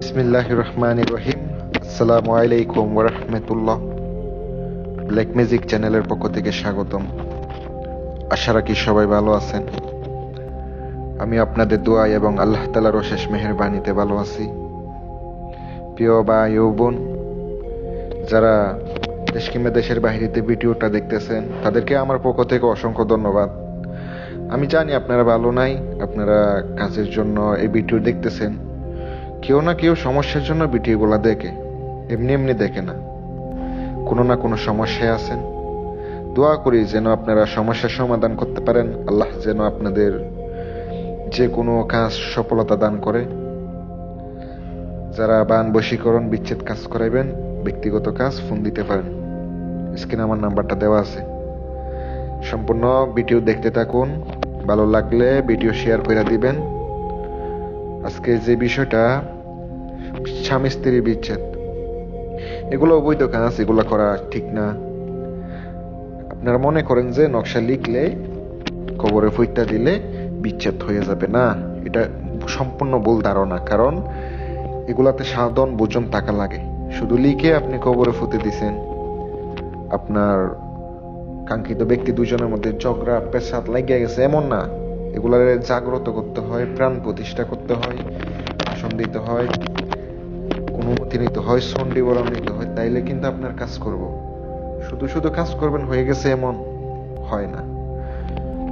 বিসমিল্লাহ রহমান রহিম। আসসালামু আলাইকুম ওরহমতুল্লাহ ব্ল্যাক ম্যাজিক চ্যানেলের পক্ষ থেকে স্বাগতম। আশা রাখি সবাই ভালো আছেন। আমি আপনাদের দোয়া এবং আল্লাহ তালার অশেষ মেহেরবানিতে ভালো আছি। প্রিয় ও বোন, যারা দেশ কিংবা দেশের বাহিরেতে ভিডিওটা দেখতেছেন, তাদেরকে আমার পক্ষ থেকে অসংখ্য ধন্যবাদ। আমি জানি আপনারা ভালো নাই, আপনারা কাজের জন্য এই ভিডিও দেখতেছেন। কেউ না কেউ সমস্যার জন্য ভিডিওগুলো দেখে। এমনি এমনি দেখে না। কোনো না কোনো সমস্যায় আছেন। দোয়া করি যেন আপনারা সমস্যার সমাধান করতে পারেন। আল্লাহ যেন আপনাদের যে কোনো কাজ সফলতা দান করে। যারা বান বশীকরণ, বিচ্ছেদ কাজ করাইবেন, ব্যক্তিগত কাজ, ফোন দিতে পারেন। স্ক্রিনে আমার নাম্বারটা দেওয়া আছে। সম্পূর্ণ ভিডিও দেখতে থাকুন। ভালো লাগলে ভিডিও শেয়ার করে দিবেন। আজকে যে বিষয়টা, স্বামী স্ত্রী বিচ্ছেদ। এগুলো অবৈধ কাজ, এগুলো করা ঠিক না। আপনারা মনে করেন যে নকশা লিখলে, কবরে ফুইটা দিলে বিচ্ছেদ হয়ে যাবে না। এটা সম্পূর্ণ ভুল ধারণা, কারণ এগুলাতে সাধন বোঝন টাকা লাগে। শুধু লিখে আপনি কবরে ফুতে দিছেন। আপনার কাঙ্ক্ষিত ব্যক্তি দুজনের মধ্যে ঝগড়া পেশাদ লাগিয়ে গেছে, এমন না। এগুলার জাগ্রত করতে হয়, প্রাণ প্রতিষ্ঠা করতে হয়, ভাষণ দিতে হয় অনুমতি নিতে হয় সন্ডি বরণ নিতে হয়, তাইলে কিন্তু আপনার কাজ করব। শুধু শুধু কাজ করবেন, হয়ে গেছে এমন হয় না।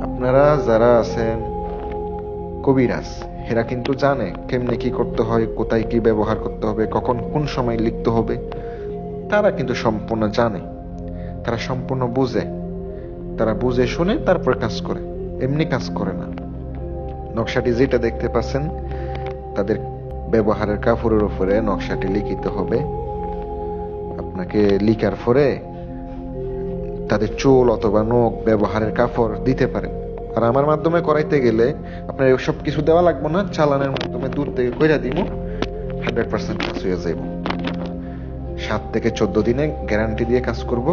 আপনারা যারা আছেন, কবিরাজ, এরা কিন্তু জানে কেমনে কি করতে হয়, কোথায় কি ব্যবহার করতে হবে, কখন কোন সময় লিখতে হবে। তারা কিন্তু সম্পূর্ণ জানে। তারা সম্পূর্ণ বুঝে। তারা বুঝে শুনে তারপর কাজ করে। এমনি কাজ করে না। নকশাটি যেটা দেখতে পাচ্ছেন, তাদের ব্যবহারের কাপড়ের উপরে নকশাটি লিখিত হবে। আপনাকে লিখার পরে তাদের চুল অথবা নখ ব্যবহারের কাপড় দিতে পারেন আর আমার মাধ্যমে করাইতে গেলে আপনার সব কিছু দেওয়া লাগবে না, চালানের মাধ্যমে দূর থেকে কইরা দিব হান্ড্রেড পার্সেন্ট কাজ হয়ে যাইব। সাত থেকে চোদ্দ দিনে গ্যারান্টি দিয়ে কাজ করব,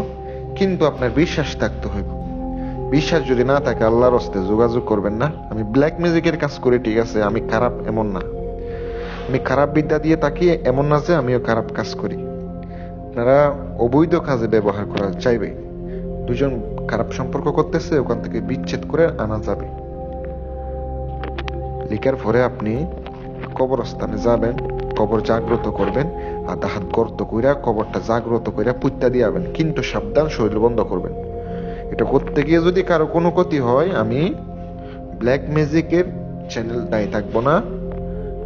কিন্তু আপনার বিশ্বাস থাকতে হইব। বিশ্বাস যদি না থাকে, আল্লাহর হস্তে যোগাযোগ করবেন না। আমি ব্ল্যাক মিউজিকের কাজ করি, ঠিক আছে, আমি খারাপ এমন না। আমি খারাপ বিদ্যা দিয়ে তাকিয়ে এমন না যে আমিও খারাপ কাজ করি। তারা অবৈধ কাজে ব্যবহার করা চাইবে। দুজন খারাপ সম্পর্ক করতেছে, ওখান থেকে বিচ্ছেদ করে আনা যাবে। লিখার পরে আপনি কবরস্থানে যাবেন, কবর জাগ্রত করবেন আর হাত গর্ত কইরা কবরটা জাগ্রত কইরা পুত্তা দিয়াবেন, কিন্তু সাবধান শরীর বন্ধ করবেন। এটা করতে গিয়ে যদি কারও কোনো ক্ষতি হয়, আমি ব্ল্যাক ম্যাজিকের চ্যানেল দায়ী থাকব না।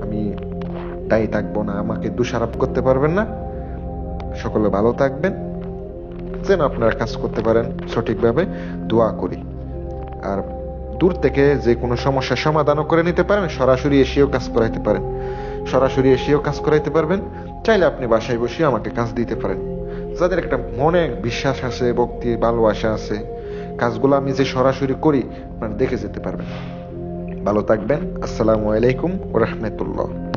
আমি দায়ী থাকব না, আমাকে দোষারোপ করতে পারবেন না। সকলে ভালো থাকবেন, যেন আপনারা কাজ করতে পারেন সঠিকভাবে, দোয়া করি। আর দূর থেকে যে কোনো সমস্যার সমাধানও করে নিতে পারেন, সরাসরি এসেও কাজ করাইতে পারেন। সরাসরি এসেও কাজ করাইতে পারবেন, চাইলে আপনি বাসায় বসে আমাকে কাজ দিতে পারেন। যাদের একটা মনে বিশ্বাস আছে, ভক্তি, ভালোবাসা আছে, কাজগুলো আমি যে সরাসরি করি, আপনারা দেখে যেতে পারবেন। ভালো থাকবেন। আসসালামু আলাইকুম ও রহমতুল্লাহ।